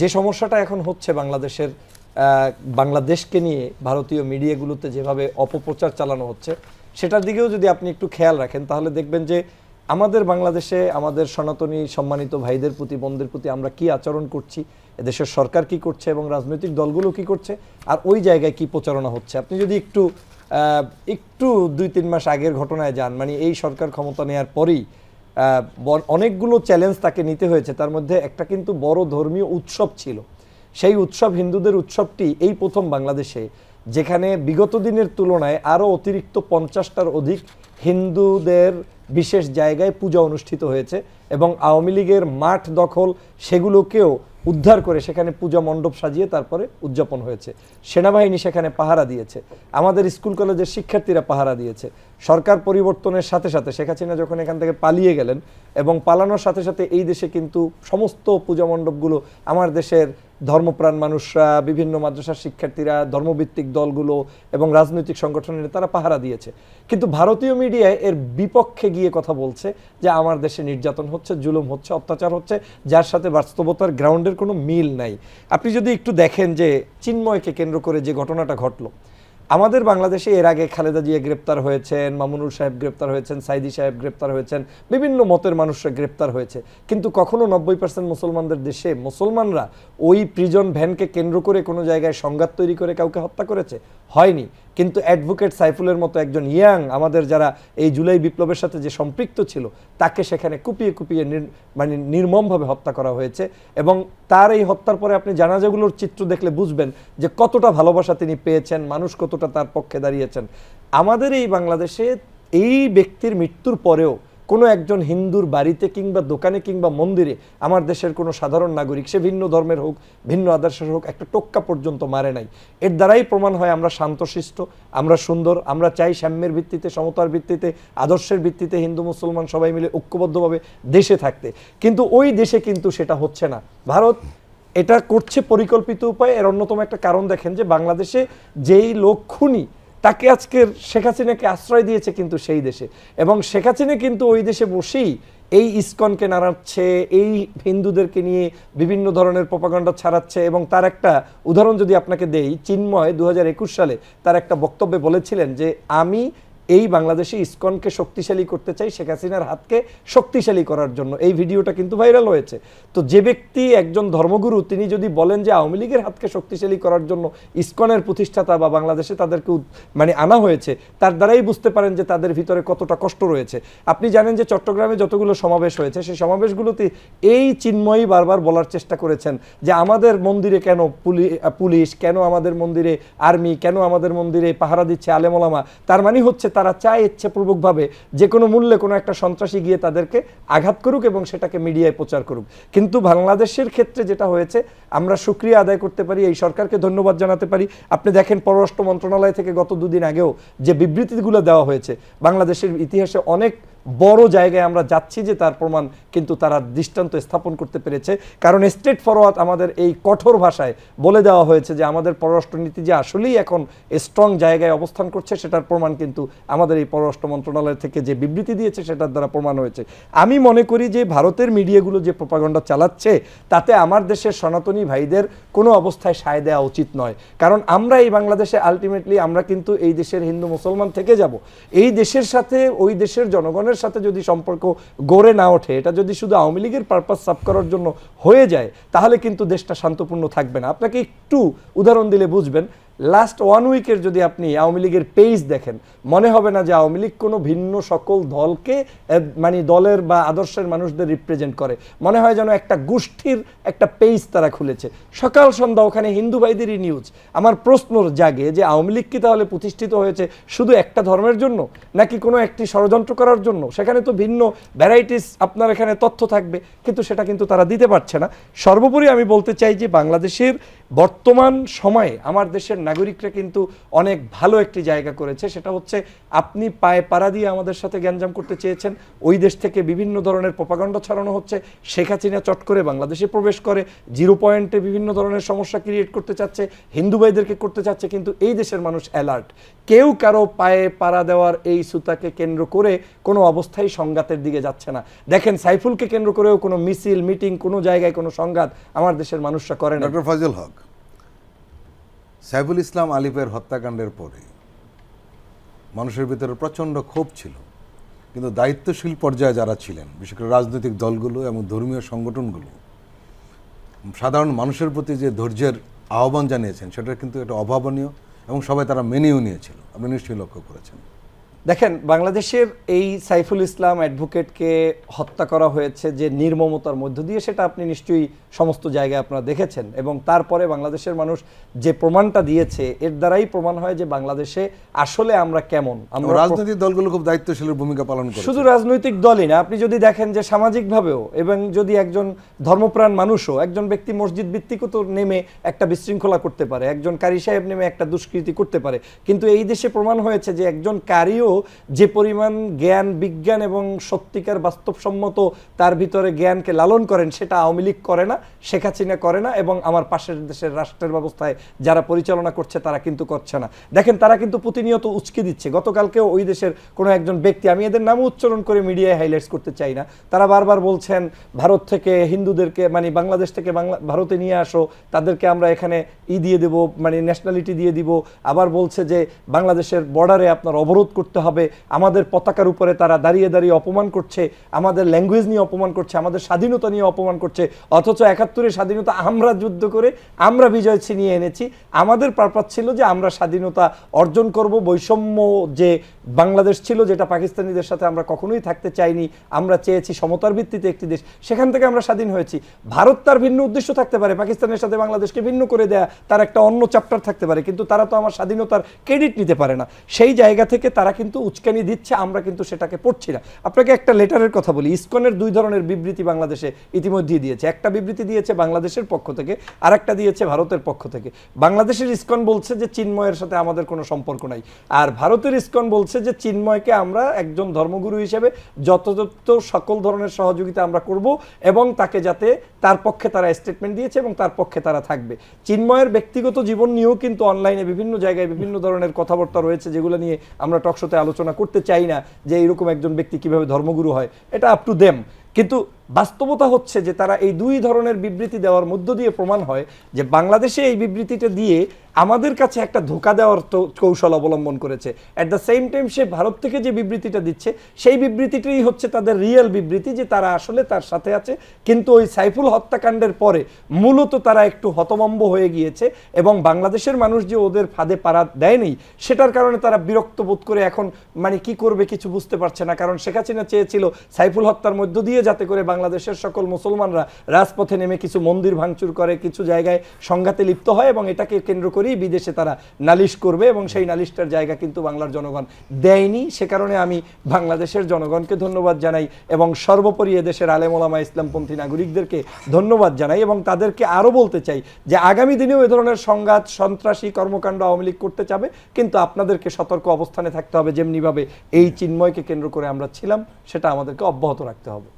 যে সমস্যাটা এখন হচ্ছে বাংলাদেশের বাংলাদেশকে নিয়ে ভারতীয় মিডিয়াগুলোতে যেভাবে অপপ্রচার চালানো হচ্ছে, সেটার দিকেও যদি আপনি একটু খেয়াল রাখেন, তাহলে দেখবেন যে আমাদের বাংলাদেশে আমাদের সনাতনী সম্মানিত ভাইদের প্রতি, বোনদের প্রতি আমরা কি আচরণ করছি, এদেশের সরকার কি করছে এবং রাজনৈতিক দলগুলো কি করছে, আর ওই জায়গায় কি প্রচারণা হচ্ছে। আপনি যদি একটু একটু দুই তিন মাস আগের ঘটনায় যান মানে এই সরকার ক্ষমতা নেওয়ার পরেই অনেকগুলো চ্যালেঞ্জ তাকে নিতে হয়েছে। তার মধ্যে একটা কিন্তু বড় ধর্মীয় উৎসব ছিল। সেই উৎসব হিন্দুদের উৎসবটি এই প্রথম বাংলাদেশে, যেখানে বিগত দিনের তুলনায় আরও অতিরিক্ত পঞ্চাশটার অধিক হিন্দুদের বিশেষ জায়গায় পূজা অনুষ্ঠিত হয়েছে এবং আওয়ামী লীগের মাঠ দখল সেগুলোকেও উদ্ধার করে সেখানে পূজা মণ্ডপ সাজিয়ে তারপরে উদযাপন হয়েছে। সেনাবাহিনী সেখানে পাহারা দিয়েছে। আমাদের স্কুল কলেজের শিক্ষার্থীরা পাহারা দিয়েছে। সরকার পরিবর্তনের সাথে সাথে শেখ হাসিনা যখন এখান থেকে পালিয়ে গেলেন এবং পালানোর সাথে সাথে এই দেশে কিন্তু সমস্ত পূজা মণ্ডপগুলো আমার দেশের ধর্মপ্রাণ মানুষরা, বিভিন্ন মাদ্রাসার শিক্ষার্থীরা, ধর্মভিত্তিক দলগুলো এবং রাজনৈতিক সংগঠনের তারা পাহারা দিয়েছে। কিন্তু ভারতীয় মিডিয়ায় এর বিপক্ষে গিয়ে কথা বলছে যে, আমার দেশে নির্যাতন হচ্ছে, জুলুম হচ্ছে, অত্যাচার হচ্ছে, যার সাথে বাস্তবতার গ্রাউন্ডের কোনো মিল নাই। আপনি যদি একটু দেখেন যে, চিন্ময়কে কেন্দ্র করে যে ঘটনাটা ঘটলো আমাদের বাংলাদেশে এর আগে খালেদা জিয়া গ্রেপ্তার হয়েছেন মামুনুর সাহেব গ্রেপ্তার হয়েছেন, সাইদি সাহেব গ্রেপ্তার হয়েছেন, বিভিন্ন মতের মানুষরা গ্রেপ্তার হয়েছে। কিন্তু কখনো নব্বই পার্সেন্ট মুসলমানদের দেশে মুসলমানরা ওই প্রিজন ভ্যানকে কেন্দ্র করে কোনো জায়গায় সংঘাত তৈরি করে কাউকে হত্যা করেছে? হয়নি। কিন্তু অ্যাডভোকেট সাইফুলের মতো একজন ইয়াং, আমাদের যারা এই জুলাই বিপ্লবের সাথে যে সম্পৃক্ত ছিল, তাকে সেখানে কুপিয়ে কুপিয়ে মানে নির্মমভাবে হত্যা করা হয়েছে এবং তার এই হত্যার পরে আপনি জানাজাগুলোর চিত্র দেখলে বুঝবেন যে কতটা ভালোবাসা তিনি পেয়েছেন, মানুষ কতটা তার পক্ষে দাঁড়িয়েছেন। আমাদের এই বাংলাদেশে এই ব্যক্তির মৃত্যুর পরেও কোনো একজন হিন্দুর বাড়িতে কিংবা দোকানে কিংবা মন্দিরে আমার দেশের কোনো সাধারণ নাগরিক, সে ভিন্ন ধর্মের হোক, ভিন্ন আদর্শের হোক, একটা টোক্কা পর্যন্ত মারে নাই। এর দ্বারাই প্রমাণ হয় আমরা শান্তশিষ্ট, আমরা সুন্দর, আমরা চাই সাম্যের ভিত্তিতে, সমতার ভিত্তিতে, আদর্শের ভিত্তিতে হিন্দু, মুসলমান সবাই মিলে ঐক্যবদ্ধভাবে দেশে থাকতে। কিন্তু ওই দেশে কিন্তু সেটা হচ্ছে না। ভারত এটা করছে পরিকল্পিত উপায়ে। এর অন্যতম একটা কারণ দেখেন যে বাংলাদেশে যেই লোক খুনি তাকে আজকের শেখ হাসিনাকে আশ্রয় দিয়েছে কিন্তু সেই দেশে। এবং শেখ হাসিনা কিন্তু ওই দেশে বসেই এই ইস্কনকে নাড়াচ্ছে, এই হিন্দুদেরকে নিয়ে বিভিন্ন ধরনের প্রপাগণ্ডা ছাড়াচ্ছে এবং তার একটা উদাহরণ যদি আপনাকে দেই, চিন্ময় দু হাজার একুশ সালে তার একটা বক্তব্যে বলেছিলেন যে, আমি এই বাংলাদেশে ইসকনকে শক্তিশালী করতে চাই, শেখ হাসিনার হাতকে শক্তিশালী করার জন্য। এই ভিডিওটা কিন্তু ভাইরাল হয়েছে। তো যে ব্যক্তি একজন ধর্মগুরু, তিনি যদি বলেন যে আওয়ামী লীগের হাতকে শক্তিশালী করার জন্য ইসকনের প্রতিষ্ঠাতা বা বাংলাদেশে তাদেরকে মানে আনা হয়েছে, তার দ্বারাই বুঝতে পারেন যে তাদের ভিতরে কতটা কষ্ট রয়েছে। আপনি জানেন যে চট্টগ্রামে যতগুলো সমাবেশ হয়েছে, সেই সমাবেশগুলোতে এই চিন্ময়ী বারবার বলার চেষ্টা করেছেন যে আমাদের মন্দিরে কেন পুলি- পুলিশ, কেন আমাদের মন্দিরে আর্মি, কেন আমাদের মন্দিরে পাহারা দিচ্ছে আলেমোলামা? তার মানে হচ্ছে তারা চায় ইচ্ছেপূর্বকভাবে যে কোনো মূল্যে কোনো একটা সন্ত্রাসী গিয়ে তাদেরকে আঘাত করুক এবং সেটাকে মিডিয়ায় প্রচার করুক। কিন্তু বাংলাদেশের ক্ষেত্রে যেটা হয়েছে, আমরা সুক্রিয়া আদায় করতে পারি, এই সরকারকে ধন্যবাদ জানাতে পারি। আপনি দেখেন পররাষ্ট্র মন্ত্রণালয় থেকে গত দুদিন আগেও যে বিবৃতিগুলো দেওয়া হয়েছে, বাংলাদেশের ইতিহাসে অনেক বড় জায়গায় আমরা যাচ্ছি যে তার প্রমাণ কিন্তু তারা দৃষ্টান্ত স্থাপন করতে পেরেছে। কারণ স্টেট ফরওয়ার্ড আমাদের এই কঠোর ভাষায় বলে দেওয়া হয়েছে যে আমাদের পররাষ্ট্রনীতি যে আসলেই এখন স্ট্রং জায়গায় অবস্থান করছে, সেটার প্রমাণ কিন্তু আমাদের এই পররাষ্ট্র মন্ত্রণালয় থেকে যে বিবৃতি দিয়েছে, সেটার দ্বারা প্রমাণ হয়েছে। আমি মনে করি যে ভারতের মিডিয়াগুলো যে প্রপাগণ্ডা চালাচ্ছে, তাতে আমার দেশের সনাতনী ভাইদের কোনো অবস্থায় সায় দেওয়া উচিত নয়। কারণ আমরা এই বাংলাদেশে আলটিমেটলি আমরা কিন্তু এই দেশের হিন্দু মুসলমান থেকে যাব। এই দেশের সাথে ওই দেশের জনগণের সাথে যদি সম্পর্ক গড়ে না ওঠে, এটা যদি শুধু আওয়ামী লীগের পারপাস সাফ করার জন্য হয়ে যায়, তাহলে কিন্তু দেশটা শান্তপূর্ণ থাকবে না। আপনাকে একটু উদাহরণ দিলে বুঝবেন। লাস্ট ওয়ান উইকের যদি আপনি আওয়ামী লীগের পেজ দেখেন, মনে হবে না যে আওয়ামী লীগ কোনো ভিন্ন সকল দলকে মানে দলের বা আদর্শের মানুষদের রিপ্রেজেন্ট করে। মনে হয় যেন একটা গোষ্ঠীর একটা পেজ তারা খুলেছে। সকাল সন্ধ্যা ওখানে হিন্দু ভাইদেরই নিউজ আমার প্রশ্ন জাগে যে আওয়ামী লীগ কি তাহলে প্রতিষ্ঠিত হয়েছে শুধু একটা ধর্মের জন্য, নাকি কোনো একটি ষড়যন্ত্র করার জন্য? সেখানে তো ভিন্ন ভ্যারাইটিস আপনার এখানে তথ্য থাকবে, কিন্তু সেটা কিন্তু তারা দিতে পারছে না। সর্বোপরি আমি বলতে চাই যে বাংলাদেশের বর্তমান সময়ে আমার দেশের নাগরিকরা কিন্তু অনেক ভালো একটি জায়গা করেছে। সেটা হচ্ছে আপনি পায়ে পাড়া দিয়ে আমাদের সাথে গ্যাঞ্জাম করতে চেয়েছেন। ওই দেশ থেকে বিভিন্ন ধরনের প্রপাগণ্ড ছড়ানো হচ্ছে। শেখ হাসিনা চট করে বাংলাদেশে প্রবেশ করে, জিরো পয়েন্টে বিভিন্ন ধরনের সমস্যা ক্রিয়েট করতে চাচ্ছে, হিন্দু ভাইদেরকে করতে চাচ্ছে, কিন্তু এই দেশের মানুষ অ্যালার্ট কেউ কারও পায়ে পাড়া দেওয়ার এই সুতাকে কেন্দ্র করে কোনো অবস্থায় সংঘাতের দিকে যাচ্ছে না। দেখেন সাইফুলকে কেন্দ্র করেও কোনো মিছিল মিটিং কোনো জায়গায় কোনো সংঘাত আমার দেশের মানুষরা করে না। ডক্টর ফজল হক সাইফুল ইসলাম আলিফের হত্যাকাণ্ডের পরে মানুষের ভিতরে প্রচণ্ড ক্ষোভ ছিল। কিন্তু দায়িত্বশীল পর্যায়ে যারা ছিলেন, বিশেষ করে রাজনৈতিক দলগুলো এবং ধর্মীয় সংগঠনগুলো, সাধারণ মানুষের প্রতি যে ধৈর্যের আহ্বান জানিয়েছেন সেটা কিন্তু একটা অভাবনীয় এবং সবাই তারা মেনেও নিয়েছিল। আপনি নিশ্চয়ই লক্ষ্য করেছেন। দেখেন বাংলাদেশের এই সাইফুল ইসলাম অ্যাডভোকেটকে হত্যা করা হয়েছে যে নির্মমতার মধ্য দিয়ে সেটা আপনি নিশ্চয়ই সমস্ত জায়গায় আপনারা দেখেছেন। এবং তারপরে বাংলাদেশের মানুষ যে প্রমাণটা দিয়েছে এর দ্বারাই প্রমাণ হয় যে বাংলাদেশে আসলে আমরা কেমন। আমরা রাজনৈতিক দলগুলো খুব দায়িত্বশীলের ভূমিকা পালন করে শুধু রাজনৈতিক দলই না আপনি যদি দেখেন যে সামাজিকভাবেও এবং যদি একজন ধর্মপ্রাণ মানুষও একজন ব্যক্তি মসজিদ ভিত্তিকও তো নেমে একটা বিশৃঙ্খলা করতে পারে একজন কারি সাহেব নেমে একটা দুষ্কৃতি করতে পারে কিন্তু এই দেশে প্রমাণ হয়েছে যে একজন কারিও যে পরিমাণ জ্ঞান, বিজ্ঞান এবং সত্যিকার বাস্তবসম্মত তার ভিতরে জ্ঞানকে লালন করেন, সেটা আওয়ামী লীগ করে না, শেখ করে না এবং আমার পাশের দেশের রাষ্ট্রের ব্যবস্থায় যারা পরিচালনা করছে তারা কিন্তু করছে না। দেখেন, তারা কিন্তু প্রতিনিয়ত উচকে দিচ্ছে। গতকালকেও ওই দেশের কোনো একজন ব্যক্তি, আমি এদের নামও উচ্চারণ করে মিডিয়ায় হাইলাইটস করতে চাই না, তারা বারবার বলছেন, ভারত থেকে হিন্দুদেরকে মানে বাংলাদেশ থেকে বাংলা ভারতে নিয়ে আসো, তাদেরকে আমরা এখানে ই দিয়ে দেব মানে ন্যাশনালিটি দিয়ে দিব। আবার বলছে যে, বাংলাদেশের বর্ডারে আপনার অবরোধ করতে হবে। আমাদের পতাকার উপরে তারা দাঁড়িয়ে দাঁড়িয়ে অপমান করছে। আমাদের ল্যাঙ্গুয়েজ নিয়ে অপমান করছে, আমাদের স্বাধীনতা নিয়ে অপমান করছে। অথচ একাত্তরের স্বাধীনতা আমরা যুদ্ধ করে আমরা বিজয় ছিনিয়ে এনেছি। আমাদের পারপাস ছিল যে আমরা স্বাধীনতা অর্জন করব। বৈষম্য যে বাংলাদেশ ছিল, যেটা পাকিস্তানিদের সাথে আমরা কখনোই থাকতে চাইনি, আমরা চেয়েছি সমতার ভিত্তিতে একটি দেশ। সেখান থেকে আমরা স্বাধীন হয়েছি। ভারত তার ভিন্ন উদ্দেশ্য থাকতে পারে। পাকিস্তানের সাথে বাংলাদেশকে ভিন্ন করে দেয়া তার একটা অন্য চ্যাপ্টার থাকতে পারে। কিন্তু তারা তো আমার স্বাধীনতার ক্রেডিট নিতে পারে না। সেই জায়গা থেকে তারা কিন্তু উস্কানি দিচ্ছে, আমরা কিন্তু সেটাকে পড়ছি না। আপনাকে একটা লেটারের কথা বলি, ইসকনের দুই ধরনের বিবৃতি বাংলাদেশে ইতিমধ্যেই দিয়েছে। একটা বিবৃতি দিয়েছে বাংলাদেশের পক্ষ থেকে আর একটা দিয়েছে ভারতের পক্ষ থেকে। বাংলাদেশের ইসকন বলছে যে চিন্ময়ের সাথে আমাদের কোনো সম্পর্ক নাই। আর ভারতের ইসকন বলছে যে চিন্ময়কে আমরা একজন ধর্মগুরু হিসেবে যথাযথ সকল ধরনের সহযোগিতা আমরা করব এবং তাকে যাতে তার পক্ষে তারা স্টেটমেন্ট দিয়েছে এবং তার পক্ষে তারা থাকবে। চিন্ময়ের ব্যক্তিগত জীবন নিয়েও কিন্তু অনলাইনে বিভিন্ন জায়গায় বিভিন্ন ধরনের কথাবার্তা রয়েছে যেগুলো নিয়ে আমরা টকশোতে আলোচনা করতে চাই না যে এইরকম একজন ব্যক্তি কীভাবে ধর্মগুরু হয়, এটা আপ টু দেম কিন্তু বাস্তবতা হচ্ছে যে তারা এই দুই ধরনের বিবৃতি দেওয়ার মধ্য দিয়ে প্রমাণ হয় যে বাংলাদেশে এই বিবৃতিটা দিয়ে আমাদের কাছে একটা ধোকা দেওয়ার কৌশল অবলম্বন করেছে। অ্যাট দ্য সেম টাইম সে ভারত থেকে যে বিবৃতিটা দিচ্ছে, সেই বিবৃতিটাই হচ্ছে তাদের রিয়েল বিবৃতি যে তারা আসলে তার সাথে আছে। কিন্তু ওই সাইফুল হত্যাকাণ্ডের পরে মূলত তারা একটু হতমম্ব হয়ে গিয়েছে এবং বাংলাদেশের মানুষ যে ওদের ফাঁদে পাড়া দেয়নি সেটার কারণে তারা বিরক্ত বোধ করে এখন মানে কি করবে কিছু বুঝতে পারছে না। কারণ শেখ হাসিনা চেয়েছিল সাইফুল হত্যার মধ্য দিয়ে যাতে করে বাংলাদেশের সকল মুসলমানরা রাজপথে নেমে কিছু মন্দির ভাঙচুর করে, কিছু জায়গায় সংঘাতে লিপ্ত হয় এবং এটাকে কেন্দ্র করেই বিদেশে তারা নালিশ করবে এবং সেই নালিশটার জায়গা কিন্তু বাংলার জনগণ দেয়নি। সে কারণে আমি বাংলাদেশের জনগণকে ধন্যবাদ জানাই এবং সর্বোপরি এদেশের আলেমোলামা ইসলামপন্থী নাগরিকদেরকে ধন্যবাদ জানাই এবং তাদেরকে আরও বলতে চাই যে আগামী দিনেও এ ধরনের সংঘাত, সন্ত্রাসী কর্মকাণ্ড আওয়ামী লীগ করতে চাবে, কিন্তু আপনাদেরকে সতর্ক অবস্থানে থাকতে হবে যেমনিভাবে এই চিন্ময়কে কেন্দ্র করে আমরা ছিলাম, সেটা আমাদেরকে অব্যাহত রাখতে হবে।